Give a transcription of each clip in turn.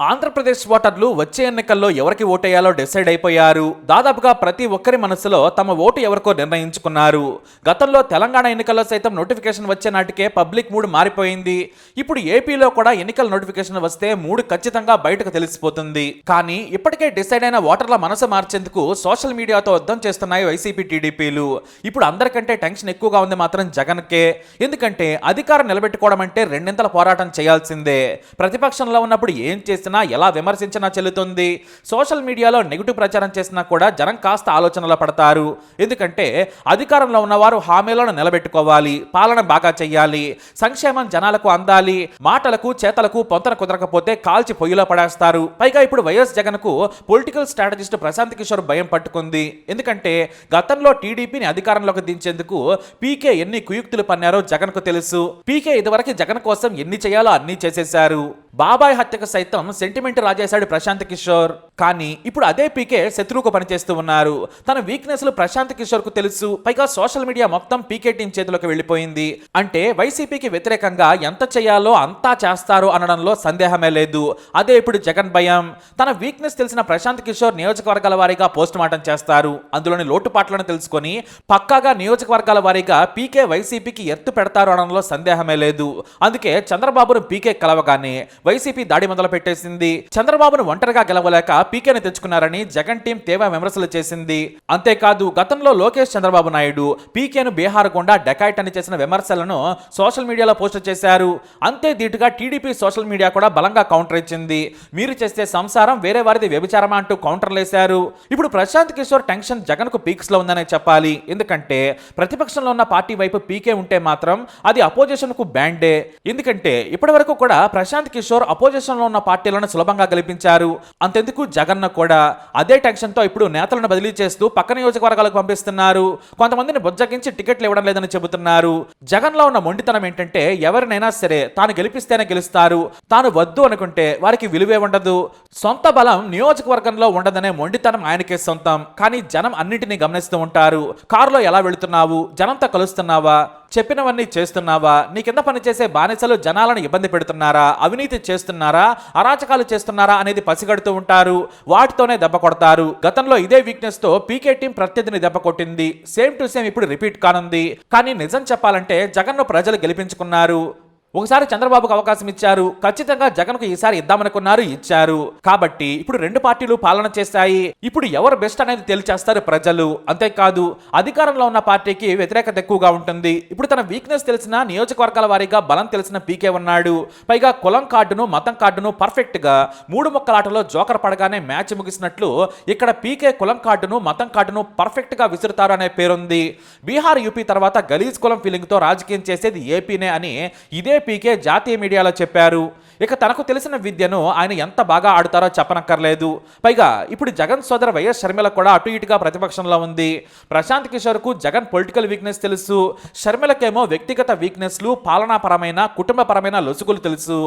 ఆంధ్రప్రదేశ్ ఓటర్లు వచ్చే ఎన్నికల్లో ఎవరికి ఓటేయాలో డిసైడ్ అయిపోయారు. దాదాపుగా ప్రతి ఒక్కరి మనసులో తమ ఓటు ఎవరికో నిర్ణయించుకున్నారు. గతంలో తెలంగాణ ఎన్నికల్లో సైతం నోటిఫికేషన్ వచ్చే నాటికే పబ్లిక్ మూడ్ మారిపోయింది. ఇప్పుడు ఏపీలో కూడా ఎన్నికల నోటిఫికేషన్ వస్తే మూడు ఖచ్చితంగా బయటకు తెలిసిపోతుంది. కానీ ఇప్పటికే డిసైడ్ అయిన ఓటర్ల మనసు మార్చేందుకు సోషల్ మీడియాతో యుద్ధం చేస్తున్నాయి వైసీపీ టీడీపీలు. ఇప్పుడు అందరికంటే టెన్షన్ ఎక్కువగా ఉంది మాత్రం జగన్కే. ఎందుకంటే అధికారం నిలబెట్టుకోవడం అంటే రెండింతల పోరాటం చేయాల్సిందే. ప్రతిపక్షంలో ఉన్నప్పుడు ఏం చేసినా ఎలా విమర్శించినా చెల్లుతుంది. సోషల్ మీడియాలో నెగిటివ్ ప్రచారం చేసినా కూడా జనం కాస్త ఆలోచనలో పడతారు. ఎందుకంటే అధికారంలో ఉన్నవారు హామీలను నిలబెట్టుకోవాలి పాలన బాగా చేయాలి సంక్షేమం జనాలకు అందాలి మాటలకు చేతలకు పొంతన కుదరకపోతే కాల్చి పొయ్యిలో పడేస్తారు. పైగా ఇప్పుడు వైఎస్ జగన్కు పొలిటికల్ స్ట్రాటజిస్ట్ ప్రశాంత్ కిషోర్ భయం పట్టుకుంది. ఎందుకంటే గతంలో టీడీపీని అధికారంలోకి దించేందుకు పీకే ఎన్ని కుయుక్తులు పన్నారో జగన్కు తెలుసు. పీకే ఇదివరకు జగన్ కోసం ఎన్ని చేయాలో అన్ని చేసేశారు. బాబాయ్ హత్యకు సైతం సెంటిమెంట్ రాజేశాడు ప్రశాంత్ కిషోర్. కానీ ఇప్పుడు అదే పీకే శత్రువుకు పనిచేస్తూ ఉన్నారు. తన వీక్నెస్లు ప్రశాంత్ కిషోర్కు తెలుసు. పైగా సోషల్ మీడియా మొత్తం పీకే టీం చేతిలోకి వెళ్ళిపోయింది. అంటే వైసీపీకి వ్యతిరేకంగా ఎంత చేయాలో అంతా చేస్తారు అనడంలో సందేహమే లేదు. అదే ఇప్పుడు జగన్ భయం. తన వీక్నెస్ తెలిసిన ప్రశాంత్ కిషోర్ నియోజకవర్గాల వారీగా పోస్ట్ మార్టం చేస్తారు. అందులోని లోటుపాట్లను తెలుసుకొని పక్కాగా నియోజకవర్గాల వారీగా పీకే వైసీపీకి ఎత్తు పెడతారు అనడంలో సందేహమే లేదు. అందుకే చంద్రబాబును పీకే కలవగానే వైసీపీ దాడి మొదలు పెట్టేసింది చంద్రబాబును ఒంటరిగా గెలవలేక పీకేని తెచ్చుకున్నారని జగన్ టీం తీవ్ర విమర్శలు చేసింది. అంతేకాదు గతంలో లోకేష్ చంద్రబాబు నాయుడు పీకేను బీహార్ గుండా డెకాయిట్ అని చేసిన విమర్శలను సోషల్ మీడియాలో పోస్ట్ చేశారు. అంతే ధీటుగా టీడీపీ సోషల్ మీడియా కూడా బలంగా కౌంటర్ ఇచ్చింది. మీరు చేస్తే సంసారం వేరే వారిది వ్యభిచారమా అంటూ కౌంటర్లు వేశారు ఇప్పుడు ప్రశాంత్ కిషోర్ టెన్షన్ జగన్కు పీక్స్లో ఉందనే చెప్పాలి. ఎందుకంటే ప్రతిపక్షంలో ఉన్న పార్టీ వైపు పీకే ఉంటే మాత్రం అది అపోజిషన్కు బ్యాండే. ఎందుకంటే ఇప్పటి వరకు కూడా ప్రశాంత్ కిషోర్ అపోజిషన్లో ఉన్న పార్టీలను సులభంగా గెలిపించారు. అంతెందుకు జగన్ కూడా అదే టెన్షన్తో ఇప్పుడు నేతలను బదిలీ చేస్తూ పక్క నియోజకవర్గాలకు పంపిస్తున్నారు. కొంతమందిని బుజ్జగించి టికెట్లు ఇవ్వడం లేదని చెబుతున్నారు. జగన్లో ఉన్న మొండితనం ఏంటంటే ఎవరినైనా సరే తాను గెలిపిస్తేనే గెలుస్తారు. తాను వద్దు అనుకుంటే వారికి విలువే ఉండదు. సొంత బలం నియోజకవర్గంలో ఉండదనే మొండితనం ఆయనకే సొంతం. కానీ జనం అన్నింటినీ గమనిస్తూ ఉంటారు. కారులో ఎలా వెళుతున్నావు? జనంతో కలుస్తున్నావా? చెప్పినవన్నీ చేస్తున్నావా? నీ కింద పనిచేసే బానిసలు జనాలను ఇబ్బంది పెడుతున్నారా? అవినీతి చేస్తున్నారా? అరాచకాలు చేస్తున్నారా? అనేది పసిగడుతూ ఉంటారు. వాటితోనే దెబ్బ కొడతారు. గతంలో ఇదే వీక్నెస్తో పీకే టీం ప్రత్యర్థిని దెబ్బ కొట్టింది. సేమ్ టు సేమ్ ఇప్పుడు రిపీట్ కానుంది. కానీ నిజం చెప్పాలంటే జగన్ను ప్రజలు గెలిపించుకున్నారు. ఒకసారి చంద్రబాబుకు అవకాశం ఇచ్చారు. ఖచ్చితంగా జగన్కు ఈసారి ఇద్దామనుకున్నారు ఇచ్చారు. కాబట్టి ఇప్పుడు రెండు పార్టీలు పాలన చేస్తాయి ఇప్పుడు ఎవరు బెస్ట్ అనేది తేల్చేస్తారు ప్రజలు. అంతేకాదు అధికారంలో ఉన్న పార్టీకి వ్యతిరేకత ఎక్కువగా ఉంటుంది. ఇప్పుడు తన వీక్నెస్ తెలిసిన నియోజకవర్గాల వారీగా బలం తెలిసిన పీకే ఉన్నాడు. పైగా కులం కార్డును మతం కార్డును పర్ఫెక్ట్గా మూడు మొక్కల ఆటలో జోకర్ పడగానే మ్యాచ్ ముగిసినట్లు ఇక్కడ పీకే కులం కార్డును మతం కార్డును పర్ఫెక్ట్గా విసురుతారు అనే పేరుంది. బీహార్ యూపీ తర్వాత గలీజ్ కులం ఫీలింగ్తో రాజకీయం చేసేది ఏపీనే అని ఇదే పీకే జాతీయ మీడియాలో చెప్పారు. ఇక తనకు తెలిసిన విద్యను ఆయన ఎంత బాగా ఆడుతారో చెప్పనక్కర్లేదు. పైగా ఇప్పుడు జగన్ సోదర వైఎస్ షర్మిల కూడా అటు ఇటుగా ప్రతిపక్షంలో ఉంది. ప్రశాంత్ కిషోర్కు జగన్ పొలిటికల్ వీక్నెస్ తెలుసు. షర్మిలకేమో వ్యక్తిగత వీక్నెస్లు పాలనాపరమైన కుటుంబపరమైన లొసుగులు తెలుసు.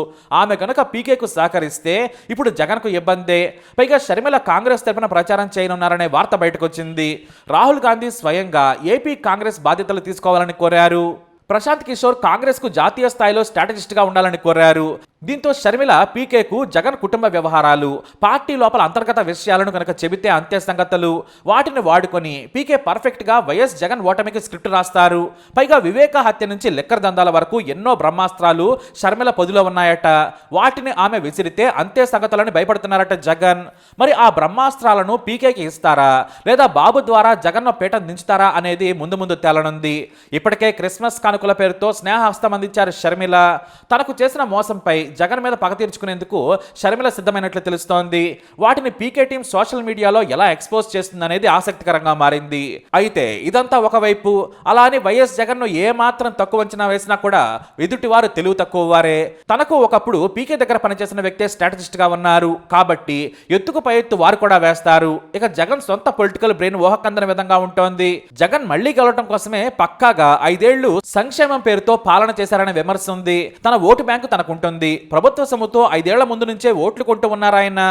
ఆమె కనుక పీకేకు సహకరిస్తే ఇప్పుడు జగన్కు ఇబ్బందే. పైగా షర్మిల కాంగ్రెస్ తరపున ప్రచారం చేయనున్నారనే వార్త బయటకొచ్చింది. రాహుల్ గాంధీ స్వయంగా ఏపీ కాంగ్రెస్ బాధ్యతలు తీసుకోవాలని కోరారు. ప్రశాంత్ కిషోర్ కాంగ్రెస్కు జాతీయ స్థాయిలో స్ట్రాటజిస్ట్గా ఉండాలని కోరారు. దీంతో షర్మిల పీకేకు జగన్ కుటుంబ వ్యవహారాలు పార్టీ లోపల అంతర్గత విషయాలను కనుక చెబితే అంత్య సంగతులు. వాటిని వాడుకొని పీకే పర్ఫెక్ట్గా వైఎస్ జగన్ ఓటమికి స్క్రిప్ట్ రాస్తారు. పైగా వివేక హత్య నుంచి లెక్కర్ దందాల వరకు ఎన్నో బ్రహ్మాస్త్రాలు షర్మిల పొదిలో ఉన్నాయట. వాటిని ఆమె విసిరితే అంత్య సంగతులని భయపడుతున్నారట జగన్. మరి ఆ బ్రహ్మాస్త్రాలను పీకేకి ఇస్తారా? లేదా బాబు ద్వారా జగన్ను పీట దించుతారా అనేది ముందు ముందు తేలనుంది. ఇప్పటికే క్రిస్మస్ కానుకల పేరుతో స్నేహహస్తం అందించారు షర్మిల. తనకు చేసిన మోసంపై జగన్ మీద పగ తీర్చుకునేందుకు షర్మిల సిద్ధమైనట్లు తెలుస్తోంది. వాటిని పీకే టీం సోషల్ మీడియాలో ఎలా ఎక్స్పోజ్ చేస్తుందనేది ఆసక్తికరంగా మారింది. అయితే ఇదంతా ఒకవైపు అలా అని వైఎస్ జగన్ను ఏమాత్రం తక్కువ అంచనా వేసినా కూడా ఎదుటివారు తెలివి తక్కువ వారే. తనకు ఒకప్పుడు పీకే దగ్గర పనిచేసిన వ్యక్తే స్ట్రాటజిస్ట్గా ఉన్నారు. కాబట్టి ఎత్తుకు పై ఎత్తు వారు కూడా వేస్తారు. ఇక జగన్ సొంత పొలిటికల్ బ్రెయిన్ ఊహకందని విధంగా ఉంటోంది. జగన్ మళ్ళీ గెలవడం కోసమే పక్కాగా ఐదేళ్ళు సంఘ సంక్షేమం పేరుతో పాలన చేశారనే విమర్శ ఉంది. తన ఓటు బ్యాంకు తనకుంటుంది. ప్రభుత్వ సొమ్ముతో ఐదేళ్ళ ముందు నుంచే ఓట్లు కొంటూ ఉన్నారాయన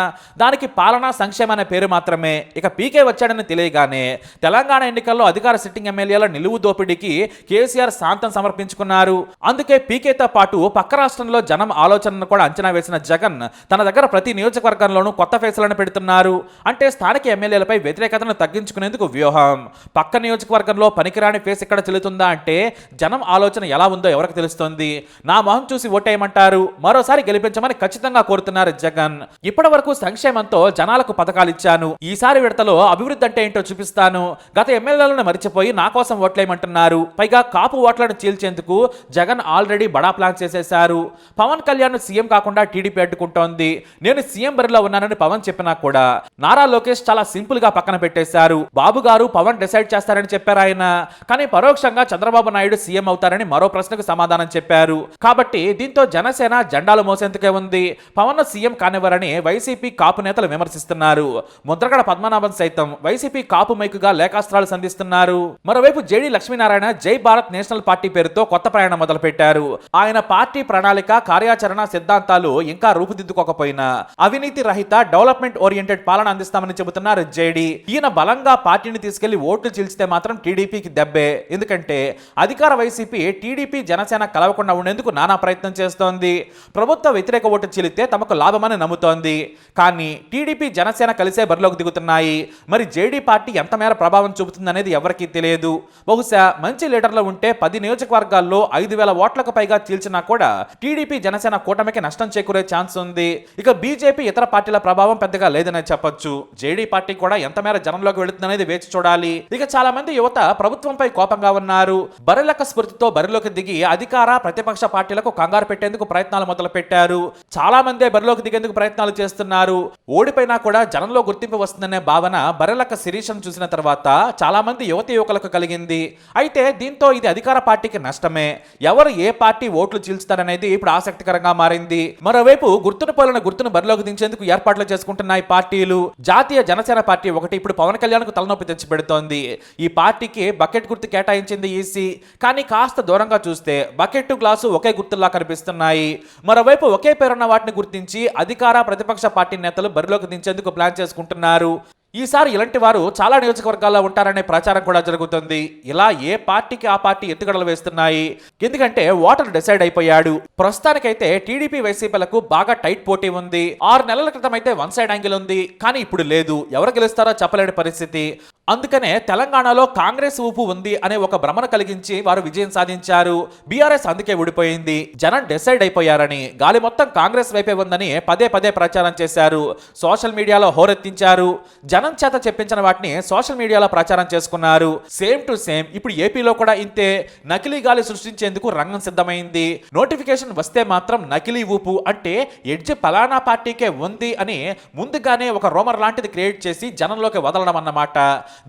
దానికి పాలన సంక్షేమ అనే పేరు మాత్రమే. ఇక పీకే వచ్చాడని తెలియగానే తెలంగాణ ఎన్నికల్లో అధికార సిట్టింగ్ ఎమ్మెల్యేల నిలువు దోపిడీకి కేసీఆర్ శాంతం సమర్పించుకున్నారు. అందుకే పీకేతో పాటు పక్క రాష్ట్రంలో జనం ఆలోచనను కూడా అంచనా వేసిన జగన్ తన దగ్గర ప్రతి నియోజకవర్గంలోనూ కొత్త ఫేసులను పెడుతున్నారు. అంటే స్థానిక ఎమ్మెల్యేలపై వ్యతిరేకతను తగ్గించుకునేందుకు వ్యూహం. పక్క నియోజకవర్గంలో పనికిరాని ఫేస్ ఇక్కడ చెల్లుతుందా అంటే జనం ఆలోచన ఎలా ఉందో ఎవరికి తెలుస్తోంది? నా మొహం చూసి ఓటేయమంటారు? మరోసారి గెలిపించమని ఖచ్చితంగా కోరుతున్నారు జగన్. ఇప్పటి వరకు సంక్షేమంతో జనాలకు పథకాలు ఇచ్చాను. ఈసారి విడతలో అభివృద్ధి అంటే ఏంటో చూపిస్తాను. గత ఎమ్మెల్యేలను మరిచిపోయి నా కోసం ఓట్లేయమంటున్నారు. పైగా కాపు ఓట్లను చీల్చేందుకు జగన్ ఆల్రెడీ బడా ప్లాన్ చేసేశారు. పవన్ కళ్యాణ్ సీఎం కాకుండా టీడీపీ అడ్డుకుంటోంది. నేను సీఎం బరిలో ఉన్నానని పవన్ చెప్పినా కూడా. నారా లోకేష్ చాలా సింపుల్గా పక్కన పెట్టేశారు. బాబు గారు పవన్ డిసైడ్ చేస్తారని చెప్పారు ఆయన. కానీ పరోక్షంగా చంద్రబాబు నాయుడు సీఎం అవుతారని మరో ప్రశ్నకు సమాధానం చెప్పారు. కాబట్టి దీంతో జనసేన జెండాలు మోసేందుకే ఉంది. పవన్ సీఎం కానివ్వరని వైసీపీ కాపు నేతలు విమర్శిస్తున్నారు. ముద్రగడ పద్మనాభం సైతం వైసీపీ కాపు మైకుగా లేఖాస్త్రాలు సంధిస్తున్నారు. మరోవైపు జేడీ లక్ష్మీనారాయణ జై భారత్ నేషనల్ పార్టీ పేరుతో కొత్త ప్రయాణం మొదలుపెట్టారు. ఆయన పార్టీ ప్రణాళిక కార్యాచరణ సిద్ధాంతాలు ఇంకా రూపుదిద్దుకోకపోయినా అవినీతి రహిత డెవలప్మెంట్ ఓరియంటెడ్ పాలన అందిస్తామని చెబుతున్నారు జేడీ. ఈయన బలంగా పార్టీని తీసుకెళ్ళి ఓట్లు చీల్చితే మాత్రం టీడీపీకి దెబ్బే. ఎందుకంటే అధికార వైసీపీ టీడీపీ జనసేన కలవకుండా ఉండేందుకు నానా ప్రయత్నం చేస్తోంది. ప్రభుత్వ వ్యతిరేక ఓటు చీలితే తమకు లాభమని నమ్ముతోంది. కానీ టీడీపీ జనసేన కలిసే బరిలోకి దిగుతున్నాయి. మరి జేడీ పార్టీ ఎంత మేర ప్రభావం చూపుతుందనేది ఎవరికీ తెలియదు. బహుశా మంచి లీడర్లు ఉంటే పది నియోజకవర్గాల్లో ఐదు వేల ఓట్లకు పైగా చీల్చినా కూడా టీడీపీ జనసేన కూటమికి నష్టం చేకూరే ఛాన్స్ ఉంది. ఇక బీజేపీ ఇతర పార్టీల ప్రభావం పెద్దగా లేదని చెప్పొచ్చు. జేడీ పార్టీ కూడా ఎంత మేర జనంలోకి వెళుతుందనేది వేచి చూడాలి. ఇక చాలా మంది యువత ప్రభుత్వంపై కోపంగా ఉన్నారు. బరిలక స్ఫూర్తితో బరిలోకి దిగి అధికార ప్రతిపక్ష పార్టీలకు కంగారు పెట్టేందుకు ప్రయత్నాలు మొదలు పెట్టారు చాలా మందే బరిలోకి దిగేందుకు ప్రయత్నాలు చేస్తున్నారు. ఓడిపోయినా కూడా జనంలో గుర్తింపు వస్తుందనే భావన బరిలక శిరీషను చూసిన తర్వాత చాలా మంది యువతి యువకులకు కలిగింది. అయితే దీంతో ఇది అధికార పార్టీకి నష్టమే. ఎవరు ఏ పార్టీ ఓట్లు చీల్చుతారనేది ఇప్పుడు ఆసక్తికరంగా మారింది. మరోవైపు గుర్తును పోలిన గుర్తును బరిలోకి దించేందుకు ఏర్పాట్లు చేసుకుంటున్నాయి పార్టీలు. జాతీయ జనసేన పార్టీ ఒకటి ఇప్పుడు పవన్ కళ్యాణ్కు తలనొప్పి తెచ్చిపెడుతోంది. ఈ పార్టీకి బకెట్ గుర్తు కేటాయించింది ఈసీ. కానీ కాస్త దూరంగా చూస్తే బకెట్ గ్లాసు ఒకే గుర్తుల్లా కనిపిస్తున్నాయి. మరోవైపు ఒకే పేరున్న వాటిని గుర్తించి అధికార ప్రతిపక్ష పార్టీ నేతలు బరిలోకి దించేందుకు ప్లాన్ చేసుకుంటున్నారు. ఈసారి ఇలాంటి వారు చాలా నియోజకవర్గాల్లో ఉంటారనే ప్రచారం కూడా జరుగుతుంది. ఇలా ఏ పార్టీకి ఆ పార్టీ ఎత్తుగడలు వేస్తున్నాయి? ఎందుకంటే ఓటర్ డిసైడ్ అయిపోయాడు. ప్రస్తుతానికైతే టీడీపీ వైసీపీలకు బాగా టైట్ పోటీ ఉంది. ఆరు నెలల క్రితం అయితే వన్ సైడ్ యాంగిల్ ఉంది. కానీ ఇప్పుడు లేదు. ఎవరు గెలుస్తారో చెప్పలేని పరిస్థితి. అందుకనే తెలంగాణలో కాంగ్రెస్ ఊపు ఉంది అనే ఒక భ్రమను కలిగించి వారు విజయం సాధించారు. బీఆర్ఎస్ అందుకే ఊడిపోయింది. జనం డిసైడ్ అయిపోయారని గాలి మొత్తం కాంగ్రెస్ వైపే ఉందని పదే పదే ప్రచారం చేశారు. సోషల్ మీడియాలో హోరెత్తించారు. జనం చేత చెప్పించిన వాటిని సోషల్ మీడియాలో ప్రచారం చేసుకున్నారు. సేమ్ టు సేమ్ ఇప్పుడు ఏపీలో కూడా ఇంతే. నకిలీ గాలి సృష్టించేందుకు రంగం సిద్ధమైంది. నోటిఫికేషన్ వస్తే మాత్రం నకిలీ ఊపు అంటే ఎడ్జ్ పలానా పార్టీకే ఉంది అని ముందుగానే ఒక రోమర్ లాంటిది క్రియేట్ చేసి జనంలోకి వదలడం అన్నమాట.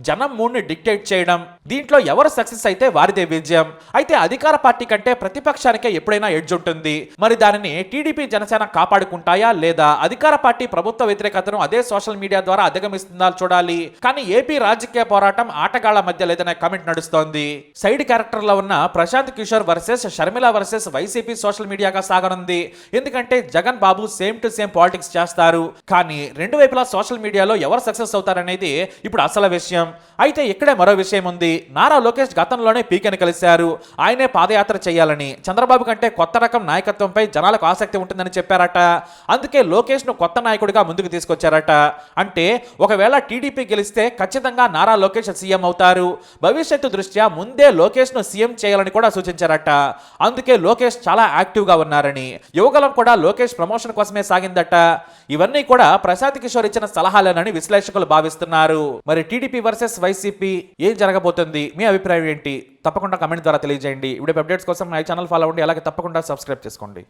జనం మూడ్ని డిక్టేట్ చేయడం. దీంట్లో ఎవరు సక్సెస్ అయితే వారిదే విజయం. అయితే అధికార పార్టీ కంటే ప్రతిపక్షానికే ఎప్పుడైనా ఎడ్జ్ ఉంటుంది. మరి దానిని టీడీపీ జనసేన కాపాడుకుంటాయా లేదా? అధికార పార్టీ ప్రభుత్వ వ్యతిరేకతను అదే సోషల్ మీడియా ద్వారా అధిగమిస్తుందా చూడాలి. కానీ ఏపీ రాజకీయ పోరాటం ఆటగాళ్ళ మధ్య లేదనే కమెంట్ నడుస్తోంది. సైడ్ క్యారెక్టర్లో ఉన్న Prashant Kishore versus Sharmila versus YCP social మీడియాగా సాగనుంది. ఎందుకంటే Jagan Babu same to same politics చేస్తారు. కానీ రెండు వైపులా సోషల్ మీడియాలో ఎవరు సక్సెస్ అవుతారనేది ఇప్పుడు అసలు విషయం. అయితే ఇక్కడే మరో విషయం ఉంది. నారా లోకేష్ గతంలోనే పీకేని కలిశారు. ఆయనే పాదయాత్ర చేయాలని. చంద్రబాబు కంటే కొత్త రకం నాయకత్వంపై జనాలకు ఆసక్తి ఉంటుందని చెప్పారట. అందుకే లోకేష్ను కొత్త నాయకుడిగా ముందుకు తీసుకొచ్చారట. అంటే ఒకవేళ టీడీపీ గెలిస్తే ఖచ్చితంగా నారా లోకేష్ సీఎం అవుతారు. భవిష్యత్తు దృష్ట్యా ముందే లోకేష్ను సీఎం చేయాలని కూడా సూచించారట. అందుకే లోకేష్ చాలా యాక్టివ్గా ఉన్నారని. యువగలం కూడా లోకేష్ ప్రమోషన్ కోసమే సాగిందట. ఇవన్నీ కూడా ప్రశాంత్ కిషోర్ ఇచ్చిన సలహాలేనని విశ్లేషకులు భావిస్తున్నారు. మరి టీడీపీ వర్సెస్ వైసీపీ ఏం జరగబోతుంది? మీ అభిప్రాయం ఏంటి? తప్పకుండా కమెంట్ ద్వారా తెలియజేయండి. ఇప్పుడు అప్డేట్స్ కోసం నా ఛానల్ ఫాలో అవ్వండి. అలాగే తప్పకుండా సబ్స్క్రైబ్ చేసుకోండి.